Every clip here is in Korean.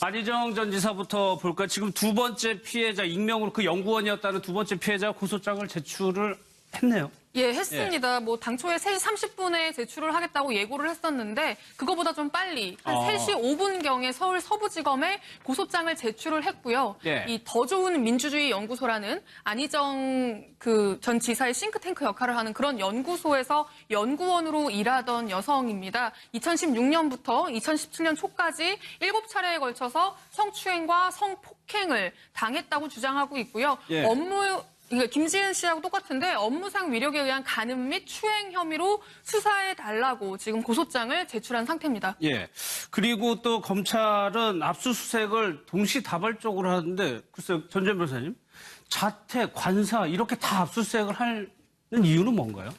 안희정 전 지사부터 볼까? 지금 두 번째 피해자 익명으로 그 연구원이었다는 두 번째 피해자 고소장을 제출을 했네요. 예, 했습니다. 뭐 당초에 3시 30분에 제출을 하겠다고 예고를 했었는데 그거보다 좀 빨리 한 어. 3시 5분경에 서울 서부지검에 고소장을 제출을 했고요. 예. 이 더 좋은 민주주의 연구소라는 안희정 그 전 지사의 싱크탱크 역할을 하는 그런 연구소에서 연구원으로 일하던 여성입니다. 2016년부터 2017년 초까지 7차례에 걸쳐서 성추행과 성폭행을 당했다고 주장하고 있고요. 예. 업무 이게 김지은 씨하고 똑같은데 업무상 위력에 의한 간음 및 추행 혐의로 수사해 달라고 지금 고소장을 제출한 상태입니다. 예. 그리고 또 검찰은 압수수색을 동시다발적으로 하는데 글쎄요, 전전 변호사님 자택, 관사 이렇게 다 압수수색을 하는 이유는 뭔가요?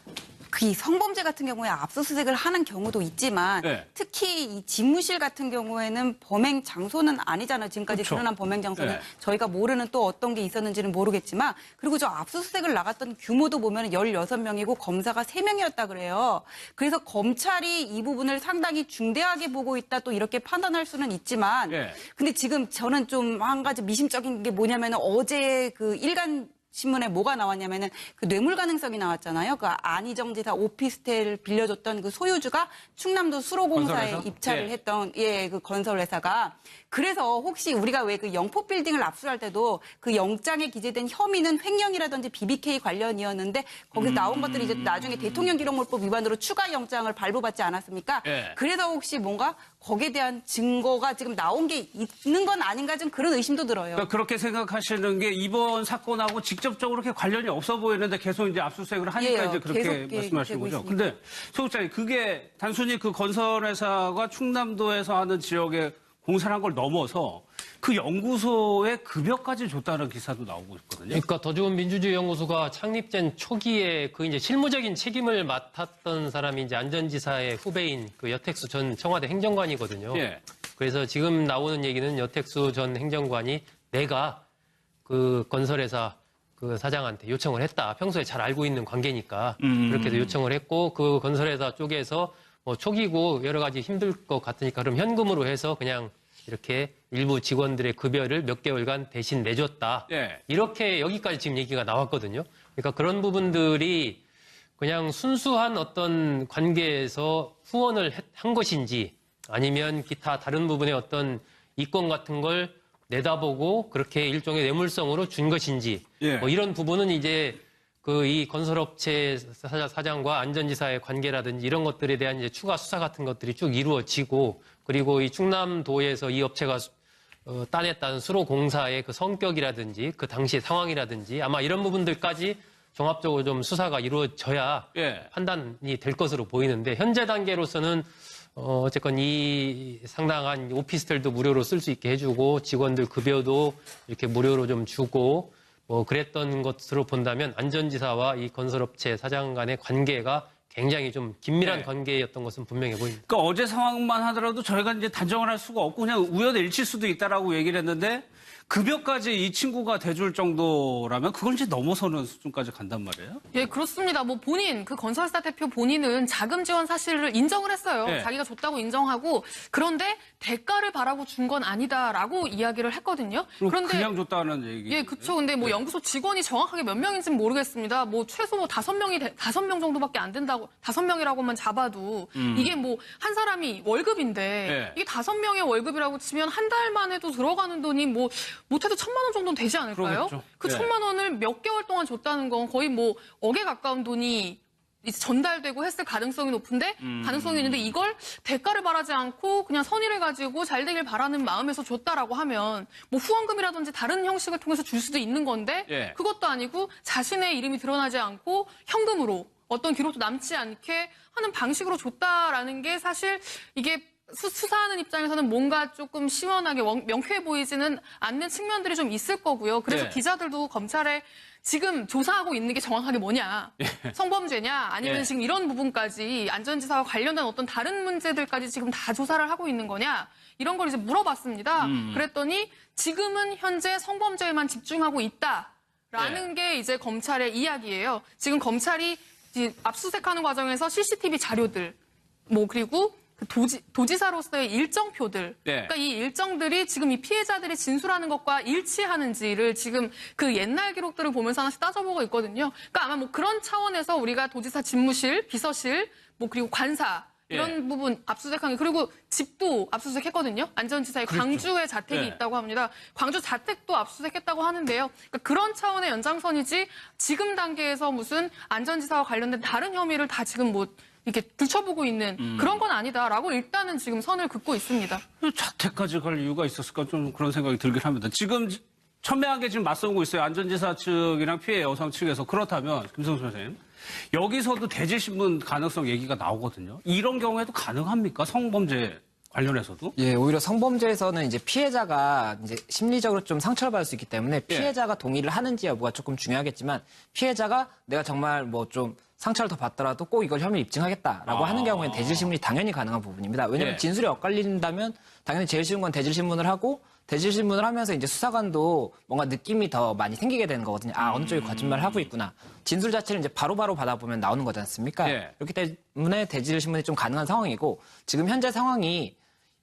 그 성범죄 같은 경우에 압수수색을 하는 경우도 있지만 네. 특히 이 집무실 같은 경우에는 범행 장소는 아니잖아요. 지금까지 그렇죠. 드러난 범행 장소는 네. 저희가 모르는 또 어떤 게 있었는지는 모르겠지만 그리고 저 압수수색을 나갔던 규모도 보면 16명이고 검사가 3명이었다 그래요. 그래서 검찰이 이 부분을 상당히 중대하게 보고 있다 또 이렇게 판단할 수는 있지만 예. 근데 지금 저는 좀 한 가지 미심적인 게 뭐냐면 어제 그 일간 신문에 뭐가 나왔냐면은 그 뇌물 가능성이 나왔잖아요. 그 안희정 지사 오피스텔 빌려줬던 그 소유주가 충남도 수로공사에 건설회사? 입찰을 예. 했던 예 그 건설 회사가 그래서 혹시 우리가 왜 그 영포 빌딩을 압수할 때도 그 영장에 기재된 혐의는 횡령이라든지 BBK 관련이었는데 거기서 나온 것들이 이제 나중에 대통령 기록물법 위반으로 추가 영장을 발부받지 않았습니까? 예. 그래서 혹시 뭔가 거기에 대한 증거가 지금 나온 게 있는 건 아닌가 좀 그런 의심도 들어요. 그러니까 그렇게 생각하시는 게 이번 사건하고 직접적으로 그렇게 관련이 없어 보이는데 계속 이제 압수수색을 하니까 예, 이제 그렇게 예, 말씀하시는 거죠. 근데 소극장님 그게 단순히 그 건설회사가 충남도에서 하는 지역에 공사를 한 걸 넘어서 그 연구소에 급여까지 줬다는 기사도 나오고 있거든요. 그러니까 더 좋은 민주주의 연구소가 창립된 초기에 그 이제 실무적인 책임을 맡았던 사람이 이제 안전지사의 후배인 그 여택수 전 청와대 행정관이거든요. 예. 그래서 지금 나오는 얘기는 여택수 전 행정관이 내가 그 건설회사 그 사장한테 요청을 했다. 평소에 잘 알고 있는 관계니까 그렇게 해서 요청을 했고 그 건설회사 쪽에서 뭐 초기고 여러 가지 힘들 것 같으니까 그럼 현금으로 해서 그냥 이렇게 일부 직원들의 급여를 몇 개월간 대신 내줬다. 예. 이렇게 여기까지 지금 얘기가 나왔거든요. 그러니까 그런 부분들이 그냥 순수한 어떤 관계에서 후원을 했- 한 것인지 아니면 기타 다른 부분의 어떤 이권 같은 걸 내다보고 그렇게 일종의 뇌물성으로 준 것인지 예. 뭐 이런 부분은 이제 그 이 건설업체 사장- 사장과 안전지사의 관계라든지 이런 것들에 대한 이제 추가 수사 같은 것들이 쭉 이루어지고 그리고 이 충남도에서 이 업체가 수- 어, 따냈다는 수로공사의 그 성격이라든지 그 당시의 상황이라든지 아마 이런 부분들까지 종합적으로 좀 수사가 이루어져야 예. 판단이 될 것으로 보이는데 현재 단계로서는 어, 어쨌건 이 상당한 오피스텔도 무료로 쓸 수 있게 해주고 직원들 급여도 이렇게 무료로 좀 주고 뭐 그랬던 것으로 본다면 안전지사와 이 건설업체 사장 간의 관계가 굉장히 좀 긴밀한 네. 관계였던 것은 분명해 보입니다. 그러니까 어제 상황만 하더라도 저희가 이제 단정을 할 수가 없고 그냥 우연일칠 수도 있다라고 얘기를 했는데 급여까지 이 친구가 대줄 정도라면 그걸 이제 넘어서는 수준까지 간단 말이에요. 예, 그렇습니다. 뭐 본인, 그 건설사 대표 본인은 자금 지원 사실을 인정을 했어요. 네. 자기가 줬다고 인정하고 그런데 대가를 바라고 준 건 아니다라고 이야기를 했거든요. 그런데 그냥 줬다는 얘기. 예, 그쵸. 근데 뭐 연구소 직원이 정확하게 몇 명인지는 모르겠습니다. 뭐 최소 뭐 다섯 명이 돼- 다섯 명 정도밖에 안 된다고 다섯 명이라고만 잡아도 이게 뭐 한 사람이 월급인데 예. 이게 다섯 명의 월급이라고 치면 한 달만 해도 들어가는 돈이 뭐 못해도 천만 원 정도는 되지 않을까요? 그러겠죠. 그 예. 천만 원을 몇 개월 동안 줬다는 건 거의 뭐 억에 가까운 돈이 이제 전달되고 했을 가능성이 높은데 음. 가능성이 있는데 이걸 대가를 바라지 않고 그냥 선의를 가지고 잘 되길 바라는 마음에서 줬다라고 하면 뭐 후원금이라든지 다른 형식을 통해서 줄 수도 있는 건데 예. 그것도 아니고 자신의 이름이 드러나지 않고 현금으로 어떤 기록도 남지 않게 하는 방식으로 줬다라는 게 사실 이게 수, 수사하는 입장에서는 뭔가 조금 시원하게 원- 명쾌해 보이지는 않는 측면들이 좀 있을 거고요. 그래서 예. 기자들도 검찰에 지금 조사하고 있는 게 정확하게 뭐냐. 성범죄냐 아니면 예. 지금 이런 부분까지 안전지사와 관련된 어떤 다른 문제들까지 지금 다 조사를 하고 있는 거냐. 이런 걸 이제 물어봤습니다. 음. 그랬더니 지금은 현재 성범죄에만 집중하고 있다 라는 예. 게 이제 검찰의 이야기예요. 지금 검찰이 압수수색하는 과정에서 CCTV 자료들 뭐 그리고 그 도지, 도지사로서의 일정표들. 네. 그러니까 이 일정들이 지금 이 피해자들이 진술하는 것과 일치하는지를 지금 그 옛날 기록들을 보면서 하나씩 따져보고 있거든요. 그러니까 아마 뭐 그런 차원에서 우리가 도지사 집무실, 비서실, 뭐 그리고 관사 이런 예. 부분 압수수색한 게 그리고 집도 압수수색했거든요. 안전지사의 광주에 자택이 네. 있다고 합니다. 광주 자택도 압수수색했다고 하는데요. 그러니까 그런 차원의 연장선이지 지금 단계에서 무슨 안전지사와 관련된 다른 혐의를 다 지금 뭐 이렇게 들춰보고 있는 음. 그런 건 아니다라고 일단은 지금 선을 긋고 있습니다. 자택까지 갈 이유가 있었을까 좀 그런 생각이 들긴 합니다. 지금 첨예하게 지금 맞서고 있어요. 안전지사 측이랑 피해 여성 측에서 그렇다면 김성수 선생님 여기서도 대질신문 가능성 얘기가 나오거든요. 이런 경우에도 가능합니까? 성범죄 관련해서도? 예, 오히려 성범죄에서는 이제 피해자가 이제 심리적으로 좀 상처를 받을 수 있기 때문에 피해자가 동의를 하는지 여부가 조금 중요하겠지만 피해자가 내가 정말 뭐좀 상처를 더 받더라도 꼭 이걸 혐의 입증하겠다라고 아. 하는 경우에는 대질신문이 당연히 가능한 부분입니다. 왜냐하면 예. 진술이 엇갈린다면 당연히 제일 쉬운 건 대질신문을 하고 대질신문을 하면서 이제 수사관도 뭔가 느낌이 더 많이 생기게 되는 거거든요. 아, 어느 쪽이 거짓말을 하고 있구나. 진술 자체를 이제 바로바로 받아보면 나오는 거지 않습니까? 예. 그렇기 때문에 대질신문이 좀 가능한 상황이고 지금 현재 상황이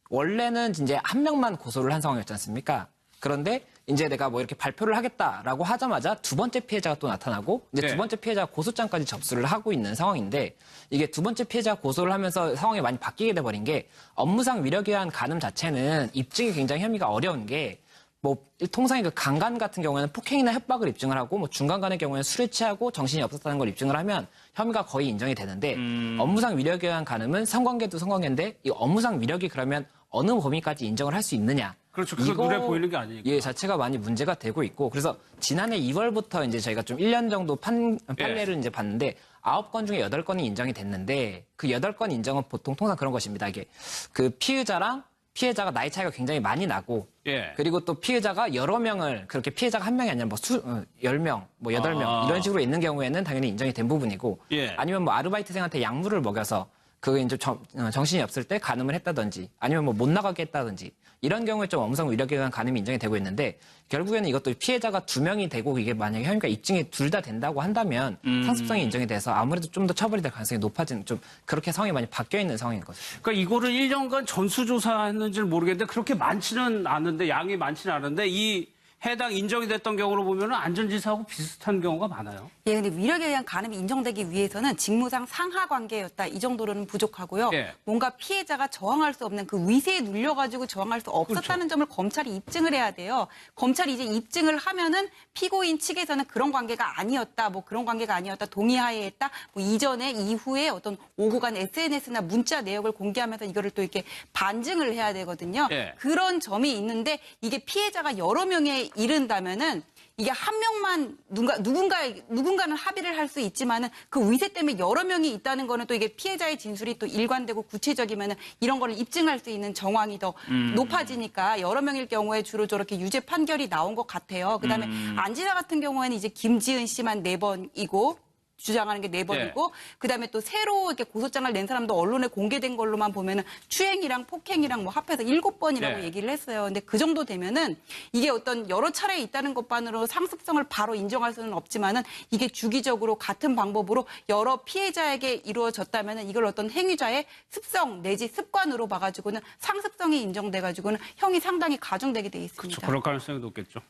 원래는 이제 한 명만 고소를 한 상황이었지 않습니까? 그런데 이제 내가 뭐 이렇게 발표를 하겠다라고 하자마자 두 번째 피해자가 또 나타나고 이제 네. 두 번째 피해자가 고소장까지 접수를 하고 있는 상황인데 이게 두 번째 피해자가 고소를 하면서 상황이 많이 바뀌게 돼버린 게 업무상 위력에 의한 간음 자체는 입증이 굉장히 혐의가 어려운 게 뭐 통상의 그 강간 같은 경우에는 폭행이나 협박을 입증을 하고 뭐 중간간의 경우에는 술에 취하고 정신이 없었다는 걸 입증을 하면 혐의가 거의 인정이 되는데 업무상 위력에 의한 간음은 성관계도 성관계인데 이 업무상 위력이 그러면 어느 범위까지 인정을 할 수 있느냐? 그렇죠. 그거 눈에 보이는 게 아니니까. 예, 자체가 많이 문제가 되고 있고 그래서 지난해 2월부터 이제 저희가 좀 1년 정도 판, 판례를 이제 봤는데 9건 중에 8건이 인정이 됐는데 그 8건 인정은 보통 통상 그런 것입니다. 이게 그 피의자랑 피해자가 나이 차이가 굉장히 많이 나고 예. 그리고 또 피해자가 여러 명을 그렇게 피해자가 한 명이 아니라 뭐 수, 어, 10명, 뭐 8명 아. 이런 식으로 있는 경우에는 당연히 인정이 된 부분이고 예. 아니면 뭐 아르바이트생한테 약물을 먹여서 그게 이제 정, 어, 정신이 없을 때 간음을 했다든지 아니면 뭐 못 나가게 했다든지 이런 경우에 좀 엄성 위력에 의한 간음이 인정이 되고 있는데 결국에는 이것도 피해자가 두 명이 되고 이게 만약에 혐의가 입증이 둘 다 된다고 한다면 음. 상습성이 인정이 돼서 아무래도 좀 더 처벌이 될 가능성이 높아지는 좀 그렇게 상황이 많이 바뀌어 있는 상황인 거죠. 그러니까 이거를 1년간 전수조사했는지는 모르겠는데 그렇게 많지는 않은데 양이 많지는 않은데 이 해당 인정이 됐던 경우로 보면 안전지사하고 비슷한 경우가 많아요. 예, 근데 위력에 의한 간음이 인정되기 위해서는 직무상 상하 관계였다. 이 정도로는 부족하고요. 예. 뭔가 피해자가 저항할 수 없는 그 위세에 눌려가지고 저항할 수 없었다는 점을 검찰이 입증을 해야 돼요. 검찰이 이제 입증을 하면은 피고인 측에서는 그런 관계가 아니었다. 뭐 그런 관계가 아니었다. 동의하에 했다. 뭐 이전에 이후에 어떤 오고 간 SNS나 문자 내역을 공개하면서 이거를 또 이렇게 반증을 해야 되거든요. 예. 그런 점이 있는데 이게 피해자가 여러 명에 이른다면은 이게 한 명만 누군가 누군가 누군가는 합의를 할 수 있지만은 그 위세 때문에 여러 명이 있다는 거는 또 이게 피해자의 진술이 또 일관되고 구체적이면은 이런 거를 입증할 수 있는 정황이 더 높아지니까 여러 명일 경우에 주로 저렇게 유죄 판결이 나온 것 같아요. 그다음에 안지사 같은 경우에는 이제 김지은 씨만 네 번이고 주장하는 게 네 번이고 그다음에 또 새로 이렇게 고소장을 낸 사람도 언론에 공개된 걸로만 보면은 추행이랑 폭행이랑 뭐 합해서 일곱 번이라고 네. 얘기를 했어요. 근데 그 정도 되면은 이게 어떤 여러 차례 있다는 것만으로 상습성을 바로 인정할 수는 없지만은 이게 주기적으로 같은 방법으로 여러 피해자에게 이루어졌다면은 이걸 어떤 행위자의 습성 내지 습관으로 봐가지고는 상습성이 인정돼가지고는 형이 상당히 가중되게 돼 있습니다. 그렇죠. 그럴 가능성이 높겠죠.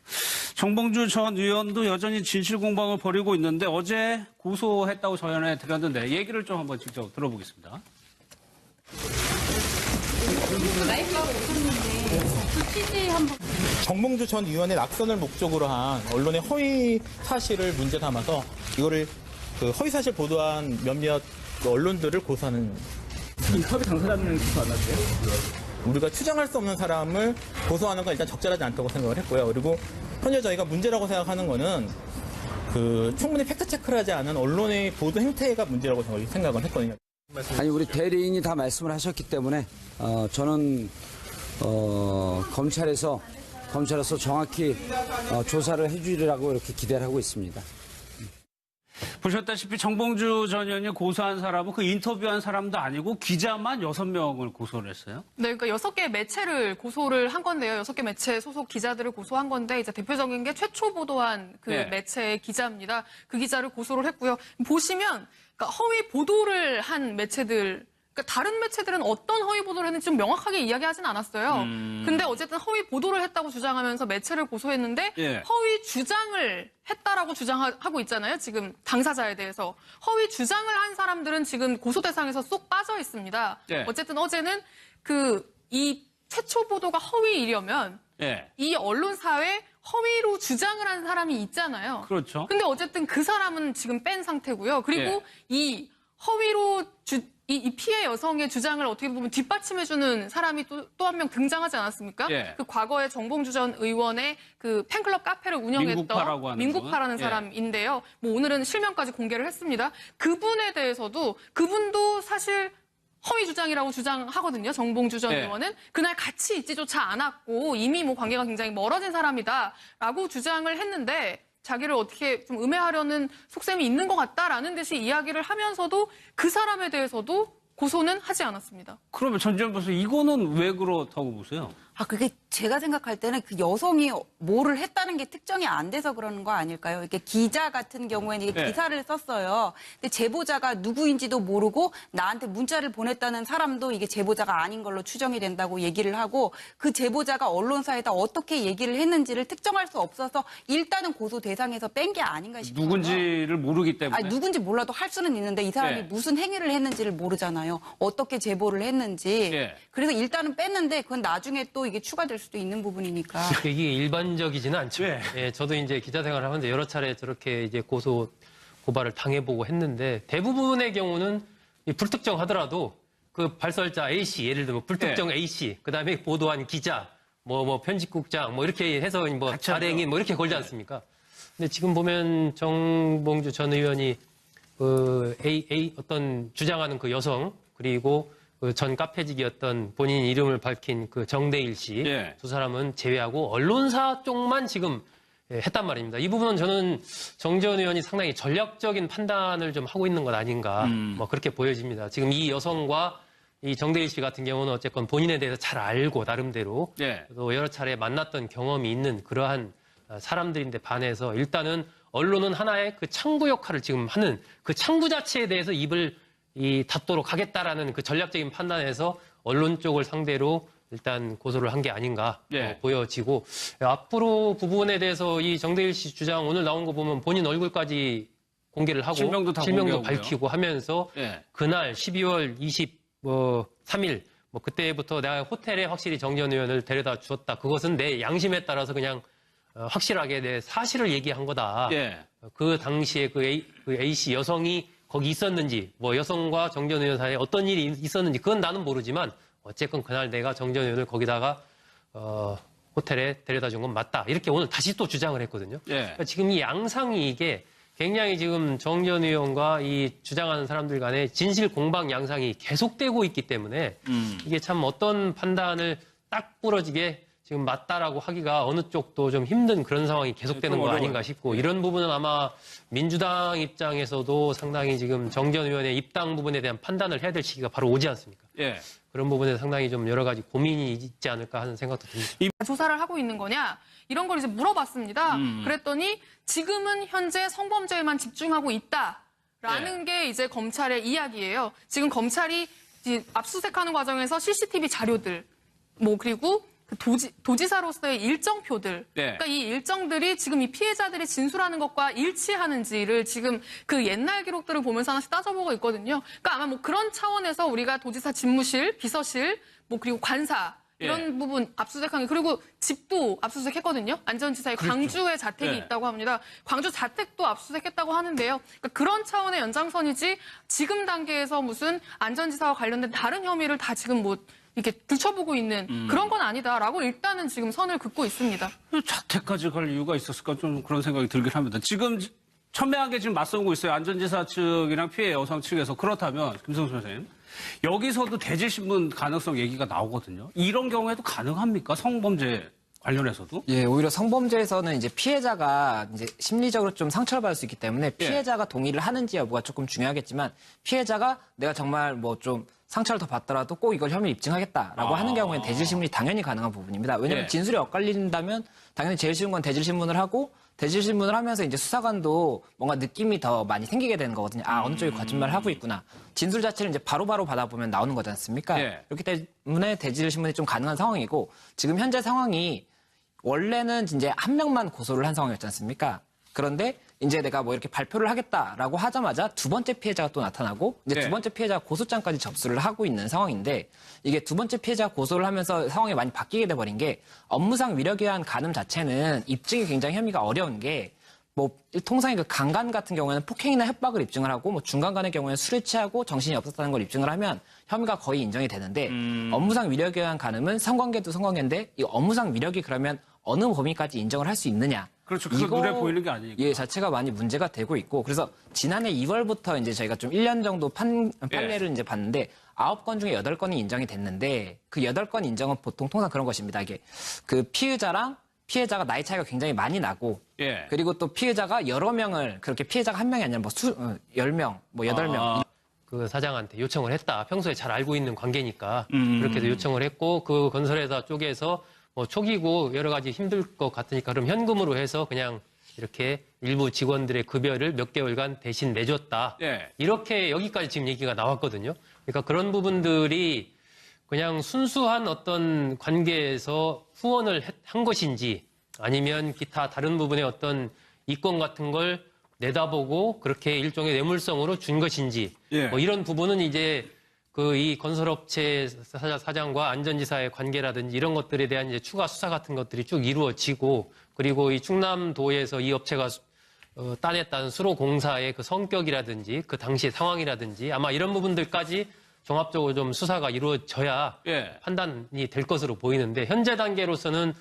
정봉주 전 의원도 여전히 진실 공방을 벌이고 있는데 어제 고소했다고 전해 드렸는데 얘기를 좀 한번 직접 들어보겠습니다. 정봉주 전 의원의 낙선을 목적으로 한 언론의 허위 사실을 문제 삼아서 이거를 그 허위 사실 보도한 몇몇 그 언론들을 고소하는 인터뷰 당사자는 기소 안 하세요? 우리가 추정할 수 없는 사람을 고소하는 건 일단 적절하지 않다고 생각을 했고요. 그리고 현재 저희가 문제라고 생각하는 거는 그 충분히 팩트 체크를 하지 않은 언론의 보도 행태가 문제라고 저희 생각을 했거든요. 아니 우리 대리인이 다 말씀을 하셨기 때문에 어, 저는 어, 검찰에서 검찰에서 정확히 어, 조사를 해주리라고 이렇게 기대를 하고 있습니다. 보셨다시피 정봉주 전 의원이 고소한 사람은 그 인터뷰한 사람도 아니고 기자만 여섯 명을 고소를 했어요. 네, 그러니까 여섯 개 매체를 고소를 한 건데요. 여섯 개 매체 소속 기자들을 고소한 건데 이제 대표적인 게 최초 보도한 그 네. 매체의 기자입니다. 그 기자를 고소를 했고요. 보시면 그러니까 허위 보도를 한 매체들 그러니까 다른 매체들은 어떤 허위 보도를 했는지 좀 명확하게 이야기하진 않았어요. 근데 어쨌든 허위 보도를 했다고 주장하면서 매체를 고소했는데 예. 허위 주장을 했다라고 주장하고 있잖아요. 지금 당사자에 대해서 허위 주장을 한 사람들은 지금 고소 대상에서 쏙 빠져 있습니다. 예. 어쨌든 어제는 그 이 최초 보도가 허위이려면 예. 이 언론사에 허위로 주장을 한 사람이 있잖아요. 그렇죠. 근데 어쨌든 그 사람은 지금 뺀 상태고요. 그리고 예. 이 허위로 주, 이, 이 피해 여성의 주장을 어떻게 보면 뒷받침해주는 사람이 또또한 명 등장하지 않았습니까? 예. 그 과거에 정봉주 전 의원의 그 팬클럽 카페를 운영했던 민국파라고 하는 민국파라는 분. 예. 사람인데요. 뭐 오늘은 실명까지 공개를 했습니다. 그분에 대해서도 그분도 사실 허위 주장이라고 주장하거든요. 정봉주 전 예. 의원은 그날 같이 있지조차 않았고 이미 뭐 관계가 굉장히 멀어진 사람이다라고 주장을 했는데 자기를 어떻게 좀 음해하려는 속셈이 있는 것 같다라는 듯이 이야기를 하면서도 그 사람에 대해서도 고소는 하지 않았습니다. 그러면 전 지현 교수 이거는 왜 그렇다고 보세요? 아, 그게 제가 생각할 때는 그 여성이 뭐를 했다는 게 특정이 안 돼서 그러는 거 아닐까요? 이렇게 기자 같은 경우에는 이게 네. 기사를 썼어요. 근데 제보자가 누구인지도 모르고 나한테 문자를 보냈다는 사람도 이게 제보자가 아닌 걸로 추정이 된다고 얘기를 하고 그 제보자가 언론사에다 어떻게 얘기를 했는지를 특정할 수 없어서 일단은 고소 대상에서 뺀 게 아닌가 싶어요. 누군지를 모르기 때문에. 아니, 누군지 몰라도 할 수는 있는데 이 사람이 네. 무슨 행위를 했는지를 모르잖아요. 어떻게 제보를 했는지. 예. 그래서 일단은 뺐는데 그건 나중에 또 이게 추가될 수도 있는 부분이니까. 이게 일반적이지는 않죠. 네. 예, 저도 이제 기자 생활을 하면서 여러 차례 저렇게 이제 고소 고발을 당해보고 했는데 대부분의 경우는 이 불특정하더라도 그 발설자 A 씨 예를 들면 불특정 네. A 씨 그다음에 보도한 기자 뭐뭐 편집국장 뭐 이렇게 해서 뭐. 발행인 뭐 이렇게 걸지 않습니까? 근데 지금 보면 정봉주 전 의원이 그 A, A 어떤 주장하는 그 여성 그리고 그 전 카페직이었던 본인 이름을 밝힌 그 정대일 씨 두 예. 사람은 제외하고 언론사 쪽만 지금 예, 했단 말입니다. 이 부분은 저는 정전 의원이 상당히 전략적인 판단을 좀 하고 있는 것 아닌가 뭐 그렇게 보여집니다. 지금 이 여성과 이 정대일 씨 같은 경우는 어쨌건 본인에 대해서 잘 알고 나름대로 예. 또 여러 차례 만났던 경험이 있는 그러한 어, 사람들인데 반해서 일단은 언론은 하나의 그 창구 역할을 지금 하는 그 창구 자체에 대해서 입을 이 닫도록 하겠다라는 그 전략적인 판단에서 언론 쪽을 상대로 일단 고소를 한 게 아닌가 예. 어, 보여지고 앞으로 부분에 대해서 이 정대일 씨 주장 오늘 나온 거 보면 본인 얼굴까지 공개를 하고 실명도 다 실명도. 밝히고 하면서 예. 그날 12월 23일 뭐 그때부터 내가 호텔에 확실히 정전 의원을 데려다 주었다. 그것은 내 양심에 따라서 그냥 어, 확실하게 내 사실을 얘기한 거다. 예. 어, 그 당시에 그 A, 그 A 씨 여성이 거기 있었는지, 뭐 여성과 정전 의원 사이에 어떤 일이 있었는지 그건 나는 모르지만 어쨌건 그날 내가 정전 의원을 거기다가 어, 호텔에 데려다 준 건 맞다. 이렇게 오늘 다시 또 주장을 했거든요. 예. 그러니까 지금 이 양상이 이게 굉장히 지금 정전 의원과 이 주장하는 사람들 간의 진실 공방 양상이 계속되고 있기 때문에 음. 이게 참 어떤 판단을 딱 부러지게 지금 맞다라고 하기가 어느 쪽도 좀 힘든 그런 상황이 계속되는 좀 거. 아닌가 싶고 이런 부분은 아마 민주당 입장에서도 상당히 지금 정전 의원의 입당 부분에 대한 판단을 해야 될 시기가 바로 오지 않습니까? 예. 그런 부분에 상당히 좀 여러 가지 고민이 있지 않을까 하는 생각도 듭니다. 조사를 하고 있는 거냐 이런 걸 이제 물어봤습니다. 음. 그랬더니 지금은 현재 성범죄에만 집중하고 있다 라는 예. 게 이제 검찰의 이야기예요. 지금 검찰이 압수수색하는 과정에서 CCTV 자료들 뭐 그리고 그 도지, 도지사로서의 일정표들. 네. 그러니까 이 일정들이 지금 이 피해자들이 진술하는 것과 일치하는지를 지금 그 옛날 기록들을 보면서 하나씩 따져보고 있거든요. 그러니까 아마 뭐 그런 차원에서 우리가 도지사 집무실, 비서실, 뭐 그리고 관사 이런 예. 부분 압수수색한 게 그리고 집도 압수수색했거든요. 안전지사의 광주에 자택이 네. 있다고 합니다. 광주 자택도 압수수색했다고 하는데요. 그러니까 그런 차원의 연장선이지 지금 단계에서 무슨 안전지사와 관련된 다른 혐의를 다 지금 뭐 이렇게 들춰보고 있는 음. 그런 건 아니다라고 일단은 지금 선을 긋고 있습니다. 자택까지 갈 이유가 있었을까 좀 그런 생각이 들긴 합니다. 지금 첨예하게 지금 맞서고 있어요. 안전지사 측이랑 피해 여성 측에서 그렇다면 김성수 선생님 여기서도 대질 신문 가능성 얘기가 나오거든요. 이런 경우에도 가능합니까? 성범죄 관련해서도? 예, 오히려 성범죄에서는 이제 피해자가 이제 심리적으로 좀 상처를 받을 수 있기 때문에 피해자가 동의를 하는지 여부가 조금 중요하겠지만 피해자가 내가 정말 뭐좀 상처를 더 받더라도 꼭 이걸 혐의 입증하겠다라고 아. 하는 경우에는 대질 신문이 당연히 가능한 부분입니다. 왜냐하면 예. 진술이 엇갈린다면 당연히 제일 쉬운 건 대질 신문을 하고 대질 신문을 하면서 이제 수사관도 뭔가 느낌이 더 많이 생기게 되는 거거든요. 아 어느 쪽이 거짓말을 하고 있구나. 진술 자체를 이제 바로바로 받아보면 나오는 거지 않습니까? 예. 그렇기 때문에 대질 신문이 좀 가능한 상황이고 지금 현재 상황이 원래는 이제 한 명만 고소를 한 상황이었지 않습니까? 그런데 이제 내가 뭐 이렇게 발표를 하겠다라고 하자마자 두 번째 피해자가 또 나타나고 이제 네. 두 번째 피해자 고소장까지 접수를 하고 있는 상황인데 이게 두 번째 피해자 고소를 하면서 상황이 많이 바뀌게 돼버린 게 업무상 위력에 의한 간음 자체는 입증이 굉장히 혐의가 어려운 게 뭐 통상의 그 강간 같은 경우에는 폭행이나 협박을 입증을 하고 뭐 중간간의 경우에는 술에 취하고 정신이 없었다는 걸 입증을 하면 혐의가 거의 인정이 되는데 업무상 위력에 의한 간음은 성관계도 성관계인데 이 업무상 위력이 그러면 어느 범위까지 인정을 할 수 있느냐 그렇죠. 그거 눈에 보이는 게 아니니까. 예, 자체가 많이 문제가 되고 있고 그래서 지난해 2월부터 이제 저희가 좀 1년 정도 판, 판례를 이제 봤는데 9건 중에 8건이 인정이 됐는데 그 8건 인정은 보통 통상 그런 것입니다. 이게 그 피의자랑 피해자가 나이 차이가 굉장히 많이 나고 예. 그리고 또 피해자가 여러 명을 그렇게 피해자가 한 명이 아니라 뭐 수, 어, 10명, 뭐 8명 아. 그 사장한테 요청을 했다. 평소에 잘 알고 있는 관계니까 음. 그렇게 해서 요청을 했고 그 건설회사 쪽에서 뭐 초기고 여러 가지 힘들 것 같으니까 그럼 현금으로 해서 그냥 이렇게 일부 직원들의 급여를 몇 개월간 대신 내줬다. 예. 이렇게 여기까지 지금 얘기가 나왔거든요. 그러니까 그런 부분들이 그냥 순수한 어떤 관계에서 후원을 했- 한 것인지 아니면 기타 다른 부분의 어떤 이권 같은 걸 내다보고 그렇게 일종의 뇌물성으로 준 것인지 예. 뭐 이런 부분은 이제 그 이 건설업체 사장- 사장과 안전지사의 관계라든지 이런 것들에 대한 이제 추가 수사 같은 것들이 쭉 이루어지고 그리고 이 충남도에서 이 업체가 수- 어, 따냈다는 수로공사의 그 성격이라든지 그 당시의 상황이라든지 아마 이런 부분들까지 종합적으로 좀 수사가 이루어져야 예. 판단이 될 것으로 보이는데 현재 단계로서는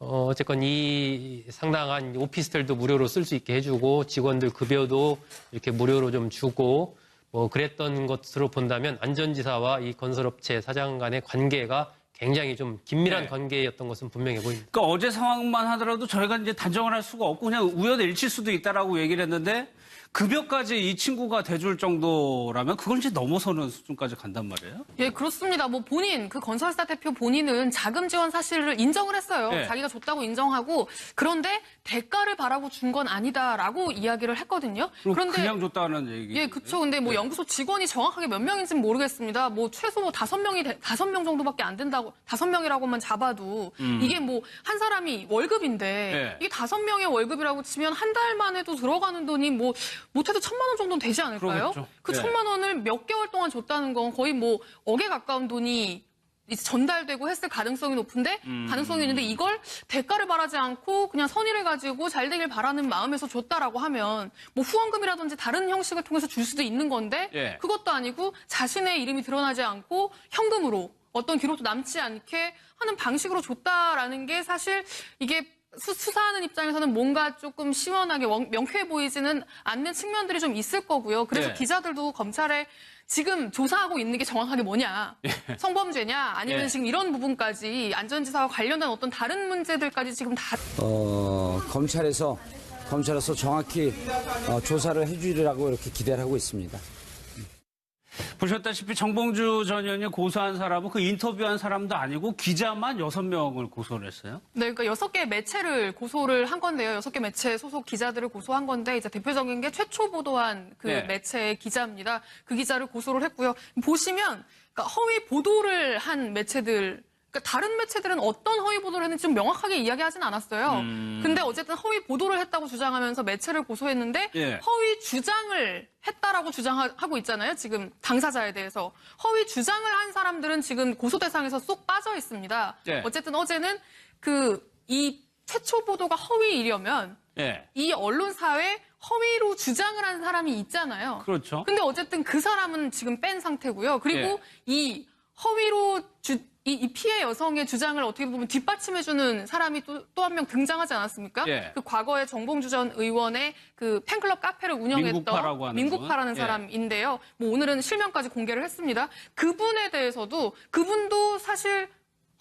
어, 어쨌건 이 상당한 오피스텔도 무료로 쓸 수 있게 해주고 직원들 급여도 이렇게 무료로 좀 주고 뭐 그랬던 것으로 본다면 안전지사와 이 건설업체 사장 간의 관계가 굉장히 좀 긴밀한 네. 관계였던 것은 분명해 보입니다. 그러니까 어제 상황만 하더라도 저희가 이제 단정을 할 수가 없고 그냥 우연의 일치일 수도 있다라고 얘기를 했는데 급여까지 이 친구가 대줄 정도라면 그걸 이제 넘어서는 수준까지 간단 말이에요. 예, 그렇습니다. 뭐 본인, 그 건설사 대표 본인은 자금 지원 사실을 인정을 했어요. 네. 자기가 줬다고 인정하고 그런데 대가를 바라고 준 건 아니다라고 이야기를 했거든요. 그런데 그냥 줬다는 얘기. 예, 그쵸. 근데 뭐 연구소 직원이 정확하게 몇 명인지는 모르겠습니다. 뭐 최소 뭐 다섯 명이 돼- 다섯 명 정도밖에 안 된다고 다섯 명이라고만 잡아도 이게 뭐 한 사람이 월급인데 예. 이게 다섯 명의 월급이라고 치면 한 달만 해도 들어가는 돈이 뭐 못해도 천만 원 정도는 되지 않을까요? 그러겠죠. 그 예. 천만 원을 몇 개월 동안 줬다는 건 거의 뭐 억에 가까운 돈이 이제 전달되고 했을 가능성이 높은데 가능성이 있는데 이걸 대가를 바라지 않고 그냥 선의를 가지고 잘 되길 바라는 마음에서 줬다라고 하면 뭐 후원금이라든지 다른 형식을 통해서 줄 수도 있는 건데 예. 그것도 아니고 자신의 이름이 드러나지 않고 현금으로 어떤 기록도 남지 않게 하는 방식으로 줬다라는 게 사실 이게 수, 수사하는 입장에서는 뭔가 조금 시원하게 원- 명쾌해 보이지는 않는 측면들이 좀 있을 거고요. 그래서 예. 기자들도 검찰에 지금 조사하고 있는 게 정확하게 뭐냐, 성범죄냐, 아니면 예. 지금 이런 부분까지 안전지사와 관련된 어떤 다른 문제들까지 지금 다 어, 검찰에서 검찰에서 정확히 어, 조사를 해주리라고 이렇게 기대를 하고 있습니다. 보셨다시피 정봉주 전 의원이 고소한 사람은 그 인터뷰한 사람도 아니고 기자만 여섯 명을 고소를 했어요. 네, 그러니까 여섯 개 매체를 고소를 한 건데요. 여섯 개 매체 소속 기자들을 고소한 건데 이제 대표적인 게 최초 보도한 그 네. 매체의 기자입니다. 그 기자를 고소를 했고요. 보시면 그러니까 허위 보도를 한 매체들 그러니까 다른 매체들은 어떤 허위 보도를 했는지 좀 명확하게 이야기하진 않았어요. 음. 근데 어쨌든 허위 보도를 했다고 주장하면서 매체를 고소했는데 예. 허위 주장을 했다라고 주장하고 있잖아요. 지금 당사자에 대해서 허위 주장을 한 사람들은 지금 고소 대상에서 쏙 빠져 있습니다. 예. 어쨌든 어제는 그 이 최초 보도가 허위이려면 예. 이 언론사에 허위로 주장을 한 사람이 있잖아요. 그렇죠. 근데 어쨌든 그 사람은 지금 뺀 상태고요. 그리고 예. 이 허위로 주, 이, 이 피해 여성의 주장을 어떻게 보면 뒷받침해주는 사람이 또 또 한 명 등장하지 않았습니까? 예. 그 과거에 정봉주 전 의원의 그 팬클럽 카페를 운영했던 민국파라고 민국파라는 분. 예. 사람인데요. 뭐 오늘은 실명까지 공개를 했습니다. 그분에 대해서도 그분도 사실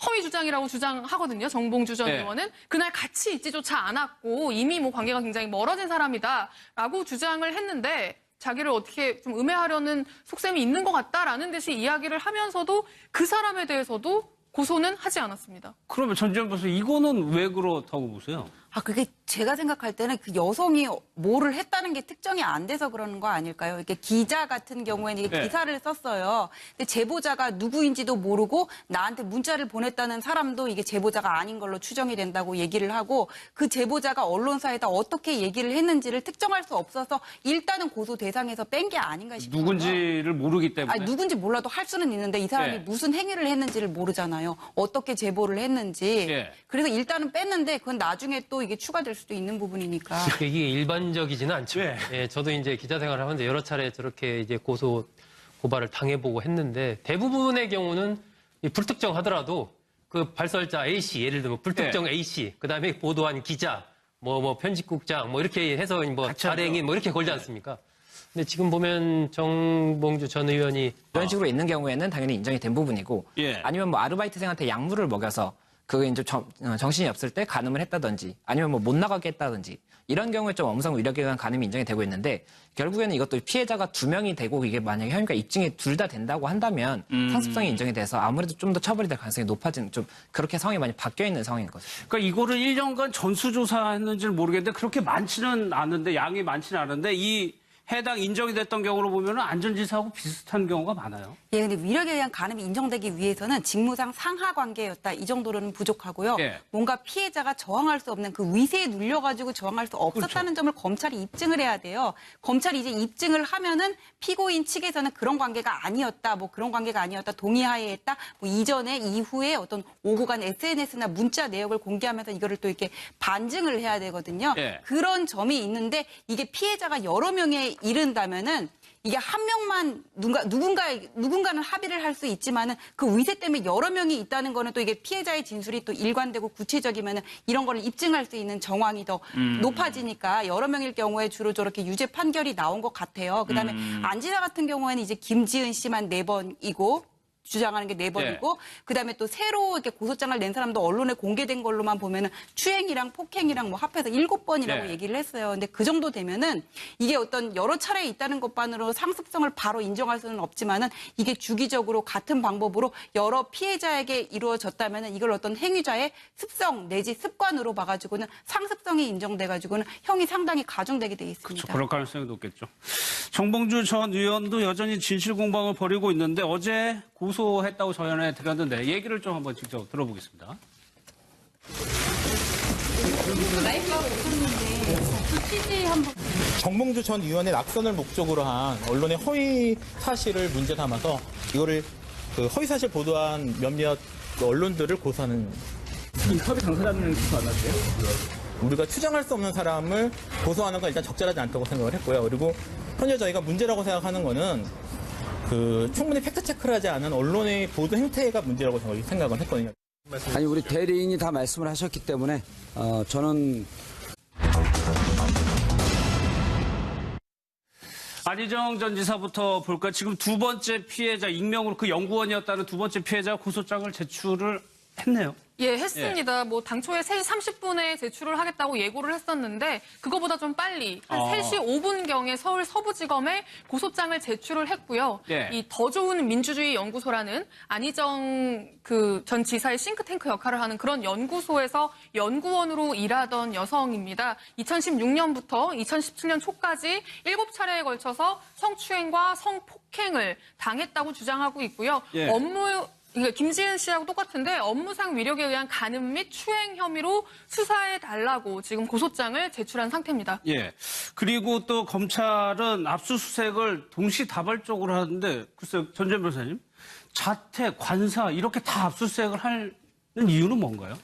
허위 주장이라고 주장하거든요. 정봉주 전 네. 의원은 그날 같이 있지조차 않았고 이미 뭐 관계가 굉장히 멀어진 사람이다라고 주장을 했는데 자기를 어떻게 좀 음해하려는 속셈이 있는 것 같다라는 듯이 이야기를 하면서도 그 사람에 대해서도 고소는 하지 않았습니다. 그러면 전지현 교수 이거는 왜 그렇다고 보세요? 아, 그게 제가 생각할 때는 그 여성이 뭐를 했다는 게 특정이 안 돼서 그러는 거 아닐까요? 이렇게 기자 같은 경우에는 이게 네. 기사를 썼어요. 근데 제보자가 누구인지도 모르고 나한테 문자를 보냈다는 사람도 이게 제보자가 아닌 걸로 추정이 된다고 얘기를 하고 그 제보자가 언론사에다 어떻게 얘기를 했는지를 특정할 수 없어서 일단은 고소 대상에서 뺀 게 아닌가 싶어요. 누군지를 모르기 때문에. 아니, 누군지 몰라도 할 수는 있는데 이 사람이 네. 무슨 행위를 했는지를 모르잖아요. 어떻게 제보를 했는지. 예. 그래서 일단은 뺐는데 그건 나중에 또 이게 추가될 수도 있는 부분이니까. 이게 일반적이지는 않죠. 네. 예, 저도 이제 기자 생활을 하면서 여러 차례 저렇게 이제 고소 고발을 당해보고 했는데 대부분의 경우는 이 불특정하더라도 그 발설자 A 씨 예를 들면 불특정 네. A 씨 그다음에 보도한 기자 뭐뭐 편집국장 뭐 이렇게 해서 뭐 하죠. 발행인 뭐 이렇게 걸지 않습니까? 근데 지금 보면 정봉주 전 의원이 이런 식으로 있는 경우에는 당연히 인정이 된 부분이고 예. 아니면 뭐 아르바이트생한테 약물을 먹여서 그게 이제 정, 신이 없을 때 간음을 했다든지 아니면 뭐 못 나가게 했다든지 이런 경우에 좀 엄성 위력에 의한 간음이 인정이 되고 있는데 결국에는 이것도 피해자가 두 명이 되고 이게 만약에 혐의가 입증이 둘 다 된다고 한다면 음. 상습성이 인정이 돼서 아무래도 좀 더 처벌이 될 가능성이 높아지는 좀 그렇게 상황이 많이 바뀌어 있는 상황인 거죠. 그러니까 이거를 1년간 전수조사했는지는 모르겠는데 그렇게 많지는 않은데 양이 많지는 않은데 이 해당 인정이 됐던 경우로 보면 안전지사하고 비슷한 경우가 많아요. 예, 근데 위력에 의한 간음이 인정되기 위해서는 직무상 상하 관계였다. 이 정도로는 부족하고요. 예. 뭔가 피해자가 저항할 수 없는 그 위세에 눌려가지고 저항할 수 없었다는 그렇죠. 점을 검찰이 입증을 해야 돼요. 검찰이 이제 입증을 하면은 피고인 측에서는 그런 관계가 아니었다. 뭐 그런 관계가 아니었다. 동의하에 했다. 뭐 이전에 이후에 어떤 오고 간 SNS나 문자 내역을 공개하면서 이거를 또 이렇게 반증을 해야 되거든요. 예. 그런 점이 있는데 이게 피해자가 여러 명에 이른다면은 이게 한 명만 누군가 누군가 누군가는 합의를 할 수 있지만은 그 위세 때문에 여러 명이 있다는 거는 또 이게 피해자의 진술이 또 일관되고 구체적이면은 이런 거를 입증할 수 있는 정황이 더 높아지니까 여러 명일 경우에 주로 저렇게 유죄 판결이 나온 것 같아요. 그다음에 안지사 같은 경우에는 이제 김지은 씨만 네 번이고 주장하는 게네 번이고 그다음에 또 새로 이렇게 고소장을 낸 사람도 언론에 공개된 걸로만 보면은 추행이랑 폭행이랑 뭐 합해서 일곱 번이라고 네. 얘기를 했어요. 근데 그 정도 되면은 이게 어떤 여러 차례 있다는 것만으로 상습성을 바로 인정할 수는 없지만은 이게 주기적으로 같은 방법으로 여러 피해자에게 이루어졌다면은 이걸 어떤 행위자의 습성 내지 습관으로 봐가지고는 상습성이 인정돼가지고는 형이 상당히 가중되게 돼 있습니다. 그렇죠. 그럴 가능성이 높겠죠. 정봉주 전 의원도 여전히 진실 공방을 벌이고 있는데 어제 고소 했다고 전해 드렸는데 얘기를 좀 한번 직접 들어보겠습니다. 정봉주 전 의원의 낙선을 목적으로 한 언론의 허위 사실을 문제 삼아서 이거를 그 허위 사실 보도한 몇몇 그 언론들을 고소하는 이 협의 당사자는 기소 안 하세요? 우리가 추정할 수 없는 사람을 고소하는 건 일단 적절하지 않다고 생각을 했고요. 그리고 현재 저희가 문제라고 생각하는 거는 그 충분히 팩트 체크를 하지 않은 언론의 보도 행태가 문제라고 저희 생각을 했거든요. 아니 우리 대리인이 다 말씀을 하셨기 때문에 어, 저는 안희정 전 지사부터 볼까? 지금 두 번째 피해자 익명으로 그 연구원이었다는 두 번째 피해자 고소장을 제출을 했네요. 예, 했습니다. 뭐 당초에 3시 30분에 제출을 하겠다고 예고를 했었는데 그거보다 좀 빨리 한 어. 3시 5분경에 서울 서부지검에 고소장을 제출을 했고요. 예. 이더 좋은 민주주의 연구소라는 안희정 그 전 지사의 싱크탱크 역할을 하는 그런 연구소에서 연구원으로 일하던 여성입니다. 2016년부터 2017년 초까지 7차례에 걸쳐서 성추행과 성폭행을 당했다고 주장하고 있고요. 예. 업무 그러니까 김지은 씨하고 똑같은데 업무상 위력에 의한 간음 및 추행 혐의로 수사해 달라고 지금 고소장을 제출한 상태입니다. 예. 그리고 또 검찰은 압수수색을 동시다발적으로 하는데 글쎄요, 전전 변호사님 자택, 관사 이렇게 다 압수수색을 하는 이유는 뭔가요?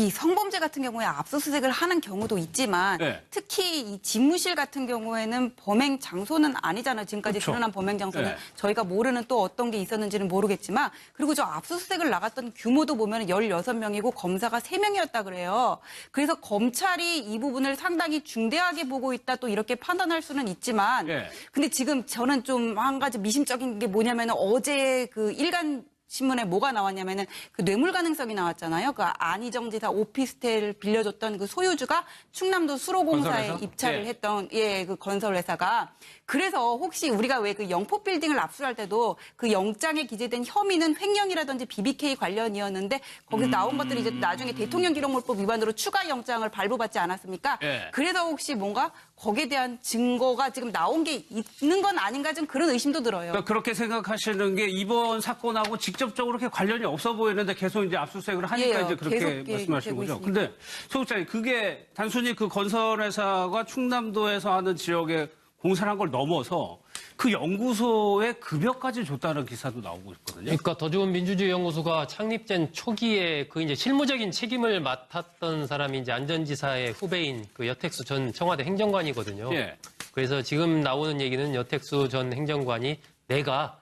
그 성범죄 같은 경우에 압수수색을 하는 경우도 있지만 네. 특히 이 집무실 같은 경우에는 범행 장소는 아니잖아요. 지금까지 그렇죠. 드러난 범행 장소는 네. 저희가 모르는 또 어떤 게 있었는지는 모르겠지만 그리고 저 압수수색을 나갔던 규모도 보면 16명이고 검사가 3명이었다 그래요. 그래서 검찰이 이 부분을 상당히 중대하게 보고 있다 또 이렇게 판단할 수는 있지만 네. 근데 지금 저는 좀 한 가지 미심적인 게 뭐냐면 어제 그 일간 신문에 뭐가 나왔냐면은 그 뇌물 가능성이 나왔잖아요. 그 안희정 지사 오피스텔 빌려줬던 그 소유주가 충남도 수로공사에 건설회사? 입찰을 예. 했던 예 그 건설 회사가 그래서 혹시 우리가 왜 그 영포 빌딩을 압수할 때도 그 영장에 기재된 혐의는 횡령이라든지 BBK 관련이었는데 거기서 음. 나온 것들이 이제 나중에 대통령 기록물법 위반으로 추가 영장을 발부받지 않았습니까? 예. 그래서 혹시 뭔가 거기에 대한 증거가 지금 나온 게 있는 건 아닌가 좀 그런 의심도 들어요. 그러니까 그렇게 생각하시는 게 이번 사건하고 직접적으로 그렇게 관련이 없어 보이는데 계속 이제 압수수색을 하니까 예, 이제 그렇게 예, 되고 거죠. 있으니까. 근데 소극장님 그게 단순히 그 건설회사가 충남도에서 하는 지역에 공사를 한걸 넘어서 그 연구소에 급여까지 줬다는 기사도 나오고 있거든요. 그러니까 더 좋은 민주주의 연구소가 창립된 초기에 그 이제 실무적인 책임을 맡았던 사람이 이제 안전지사의 후배인 그 여택수 전 청와대 행정관이거든요. 예. 그래서 지금 나오는 얘기는 여택수 전 행정관이 내가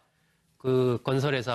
그 건설회사